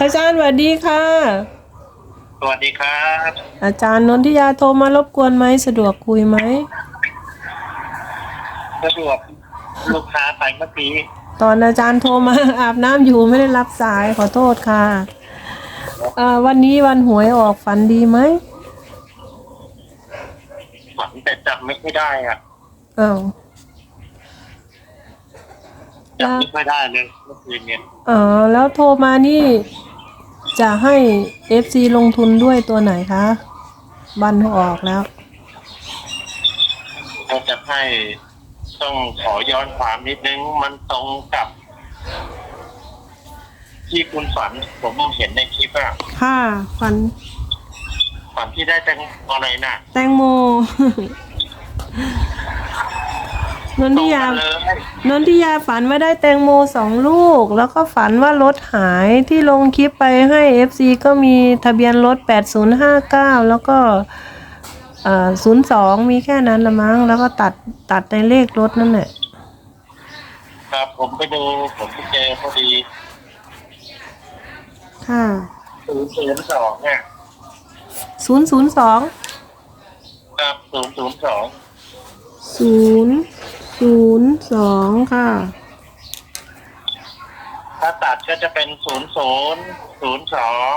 อาจารย์สวัสดีค่ะ สวัสดีครับ อาจารย์นนทิยาโทรมารบกวนไหมสะดวกคุยไหมสะดวกลูกค้าไปเมื่อกี้ตอนอาจารย์โทรมาอาบน้ำอยู่ไม่ได้รับสายขอโทษค่ะอ่าวันนี้วันหวยออกฝันดีไหมฝันแต่จำไม่ค่อยได้อะอ้าวจำไม่ค่อยได้เลยเมื่อคืนเนี่ยอ๋อแล้วโทรมานี่ จะให้ FC ลงทุนด้วยตัวไหนคะวันออกแล้วก็จะให้ต้องขอย้อนความนิดนึง มันตรงกับ ที่คุณฝัน ผมเห็นในคลิปอะค่ะฝันฝันที่ได้แตงอะไรน่ะแตงโม นนตรทิงยากันเลยนนทิยาฝันว่าได้แตงโมสองลูก แล้วก็ฝันว่ารถหายที่ลงคลิปไปให้ FC ก็มีทะเบียนรถ 8059 แล้วก็เอ่อ02 มีแค่นั้นละมั้ง แล้วก็ตัดตัดในเลขรถนั่นแหละ ครับ ผมไปดูผมไปเจอพอดีค่ะ ศูนย์ศูนย์สองเนี่ย002 ครับศูนย์ศูนย์สอง 002ค่ะ ถ้าตัดก็จะเป็นศูนย์ศูนย์ศูนย์สอง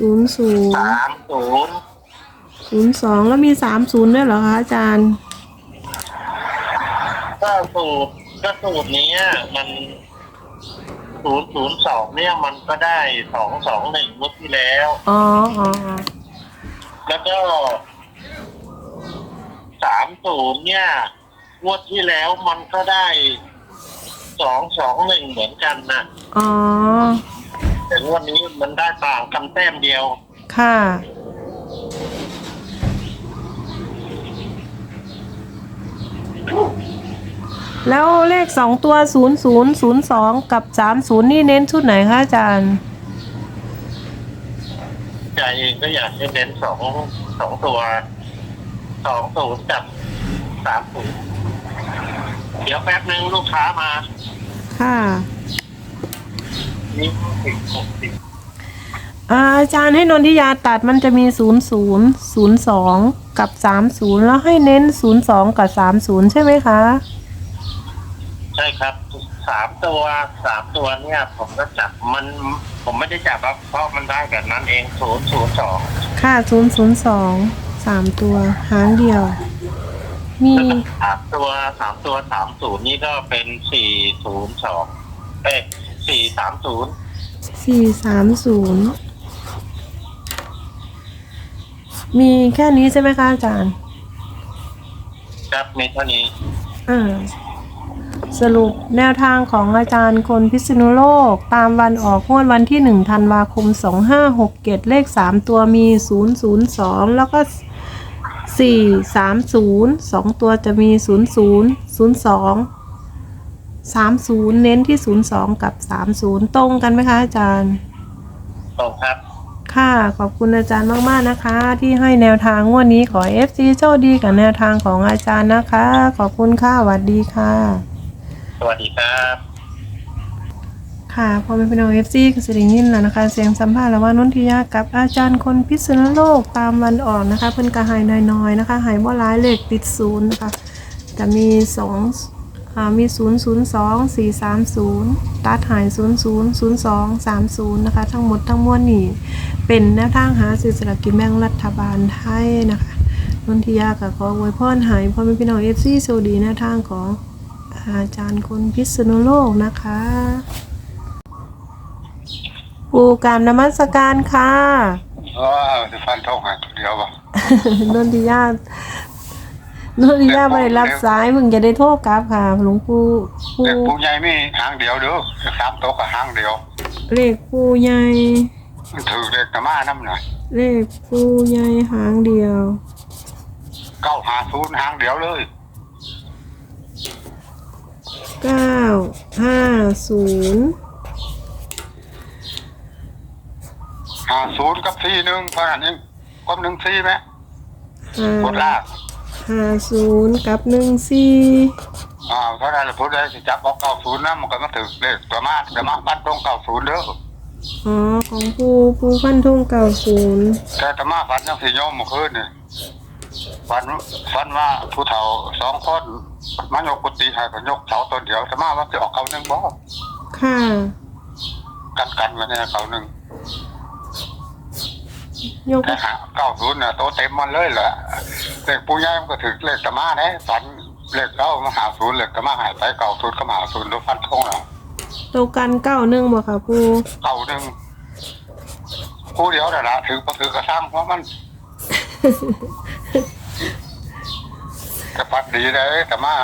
00สามศูนย์02แล้วมี30ด้วยเหรอคะอาจารย์ ก็สูตรก็สูตรนี้มันศูนย์ศูนย์สองเนี่ยมันก็ได้สองสองหนึ่งงวดที่แล้ว อ๋ออ๋ออ๋อแล้วก็ สามศูนย์เนี่ย งวดที่แล้วมันก็ได้สองสองหนึ่งเหมือนกันนะอ๋อ แต่งวดนี้มันได้ต่างกันแต้มเดียว ค่ะ แล้วเลขสองตัวศูนย์ศูนย์ศูนย์สองกับสามศูนย์นี่เน้นชุดไหนคะอาจารย์ ใจเองก็อยากให้เน้นสองสองตัว สองศูนย์กับสามศูนย์เดี๋ยวแป๊บนึงลูกค้ามาค่ะนี่สิบหกสิบอาอาจารย์ให้นนทิยาตัดมันจะมีศูนย์ศูนย์ศูนย์สองกับสามศูนย์แล้วให้เน้นศูนย์สองกับสามศูนย์ใช่ไหมคะ ใช่ครับสามตัวสามตัวเนี่ย ผมก็จับมัน ผมไม่ได้จับครับเพราะมันได้แบบนั้นเองศูนย์ศูนย์สอง ค่ะศูนย์ศูนย์ สองสามตัวหางเดียว มีสามตัวสามตัวสามศูนย์นี่ก็เป็นสี่ศูนย์สองเอ้สี่สามศูนย์สี่สามศูนย์มีแค่นี้ใช่ไหมคะอาจารย์ ครับมีเท่านี้อ่าสรุปแนวทางของอาจารย์คนพิษณุโลก ตามวันออกงวดวันที่1ธันวาคม 2567 เลข 3 ตัวมี 002 แล้วก็ 430 2ตัวจะมี00 02 30เน้นที่02กับ30ตรงกันไหมคะอาจารย์ ตรงครับ ค่ะขอบคุณอาจารย์มากๆนะคะ ที่ให้แนวทางงวดนี้ขอ FC โชคดีกับแนวทางของอาจารย์นะคะ ขอบคุณค่ะสวัสดีค่ะ สวัสดีครับ ค่ะพอเป็นพี่น้องเอฟซีก็สิริยินแล้วนะคะ เสียงสัมภาษณ์ระหว่างนนทิยากับอาจารย์คนพิษณุโลกตามวันออกนะคะ เพิ่นกระหายน้อยๆนะคะ หายบ่าร้ายเลขติดศูนย์นะคะจะมีสองมีศูนย์ศูนย์สองสี่สามศูนย์ตัดหายศูนย์ศูนย์ศูนย์สองสามศูนย์นะคะ ทั้งหมดทั้งมวลนี่เป็นแนวทางหาสื่อสลากกินแบ่งรัฐบาลไทยนะคะนนทิยากับขออวยพรหายพอเป็นพี่น้องเอฟซีโชคดีแนวทางของอาจารย์คนพิษณุโลกนะคะ ปูกรามนมัสการค่ะอ๋อจะฟันทงหาตัวเดียวบ่นนทิยานนทิยาไม่ได้รับสายเพิ่งจะได้โทรกลับค่ะ หลวงปู่ปูเด็กผู้ใหญ่มีหางเดียวเด้อสามโต๊ะกับหางเดียวเลขปูใหญ่มันถือเด็กกระมาน้ำหน่อยเลขปูใหญ่หางเดียวเก้าหาศูนย์หางเดียวเลยเก้าห้าศูนย์ หา ศูนย์กับสี่หนึ่งเพราะนั้นเองก็หนึ่งสี่ไหมห้ากดลากห้าศูนย์กับหนึ่งสี่อ้าวเท่านั้นแหละพูดได้สิจับเอาเก้าศูนย์นะมันก็มาถึงเลขประมาณประมาณบ้านตรงเก้าศูนย์เด้ออ๋อของปูปูฟันทุ่งเก่าศูนย์แต่ธรรมาฝันยังสิโยมเมื่อคืนนี่ฝันฝันว่าผู้เฒ่าสองคนมันยกกุฏิให้เพนยกเสาต้นเดียวธรรมาว่าจะออกเก้าหนึ่งบ่ค่ะ กันกันไว้เนี่ยเก้าหนึ่ง ยกแต่หาเก้าศูนย์เนี่ยโตเต็มมันเลยแหละเลขปู่ย่ามันก็ถึงเลขธรรมาเนี่ยฝันเลขเก้ามาหาศูนย์เลขธรรมาหายไปเก้าศูนย์ก็มาหาศูนย์ดูฟันทงแล้วตัวกันเก้าหนึ่งบ่ค่ะปูเก้าหนึ่งคู่เดียวแต่นละถือก็ถือกระซังเพราะมันกระปัดดีเลยแต่มา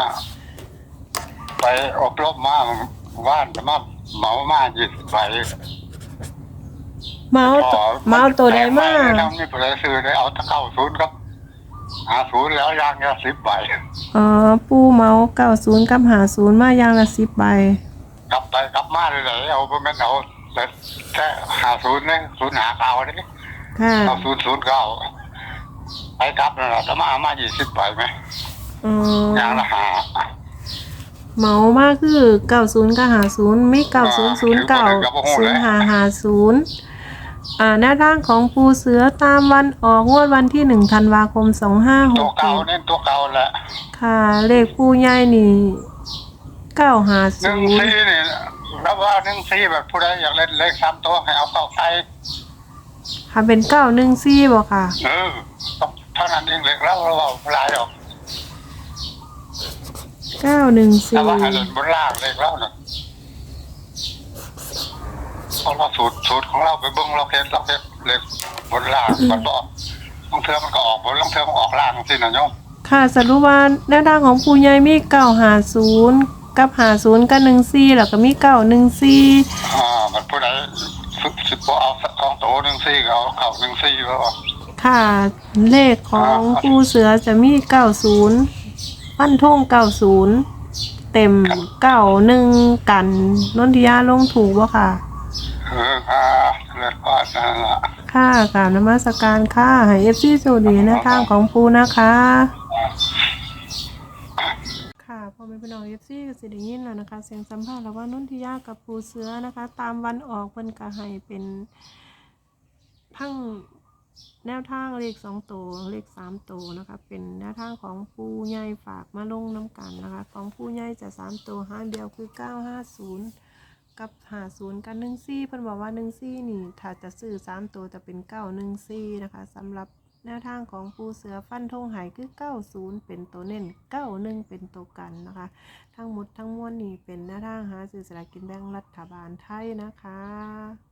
ไปอบรมมาว่านแต่มาเหมามายี่สิบใบ เมาส์ตัวเมาส์ตัวใดมาแต่ไทำนี่เปลยซื้อได้เอาตะเข้าศูนย์ครับหาศูนย์แล้วยางยาสิบใบอ๋อปูเมาส์เก้าศูนย์กับหาศูนย์มาอย่างละสิบใบกลับไปกลับมาเลยเลยเอาไปแม่นเอาแต่แค่หาศูนย์เนี่ยศูนย์หาเก้าเนี่ยค่ะเอาศูนย์ศูนย์เก้าไปกลับนั่นแหละแต่มาเอามายี่สิบใบไหมอ๋อยางละหาเมาส์มากคือเก้าศูนย์กับหาศูนย์ไม่เก้าศูนย์ศูนย์เก้าศูนย์หาหาศูนย์อ่า หน้าทางของปูเสือตามวันออกงวดวันที่หนึ่งธันวาคมสองห้าหตัวกเก่าเน้นตัวเก่าแหละค่ะ เลขปูใหญ่นี่เก้าหาหนึ่ศูงนย์ซี่นี่แล้วว่าหนึ่งซี่แบบผู้ใดอยากเล่นเลขสามตัวให้เอาเข้าใส่ค่ะเป็นเก้าหนึ่งซี่บ่ค่ะ เออต้องเท่านั้นเองเลขแล้วเราเอาลายออกเก้าหนึ่งแต่สี่ว่าให้เล่นบนล่างเลขแล้วนะ เพราะเราสูตรสูตรของเราไปเบิ้งเราเฮ็ดเราเฮ็ดเลขบนล่างมันบอกบางเทือมันก็ออกบนบางเทือมันออกล่างสินะโยมค่ะสรุปว่าแนวทางของปูใหญ่มีเก้าหาศูนย์กับหาศูนย์กับหนึ่งซี่แล้วก็มีเก้าหนึ่งซี่อ่ามันผู้ใดสิบสิบเอาของโตหนึ่งซี่ก็เอาเข่าหนึ่งซี่ก็เอาค่ะเลขของปูเสือจะมีเก้าศูนย์ปั้นท่งเก้าศูนย์เต็มเก้าหนึ่งกันนนทิยาลงถูกบ่ค่ะ เอออ่าเลิศก็นั่นละค่ะกราบนมัสการค่ะให้เอฟซีสวัสดีนวทางของปูนะคะ ค่ะพอเป็นพี่น้องเอฟซีก็สิได้ยินแล้วนะคะ เสียงสัมภาษณ์แล้วว่านุ่นทิยากับปูเสือนะคะ ตามวันออกเพิ่นก็ให้เป็นทั้งแนวทางเลขสองตัวเลขสามตัวนะคะ เป็นแนวทางของปูใหญ่ฝากมาลงน้ำกันนะคะ ของปูใหญ่จะสามตัวห้าเดียวคือเก้าห้าศูนย์ กับหาศูนย์กันหนึ่งซี่เพิ่นบอกว่าหนึ่งซี่นี่ถ้าจะซื้อสามตัวจะเป็นเก้าหนึ่งซี่นะคะสำหรับแนวทางของปูเสือฟันธงหายคือ 90 เป็นตัวเน้น 91 เป็นตัวกันนะคะ ทั้งหมดทั้งมวลนี้เป็นแนวทางหาสื่อสลากกินแบ่งรัฐบาลไทยนะคะ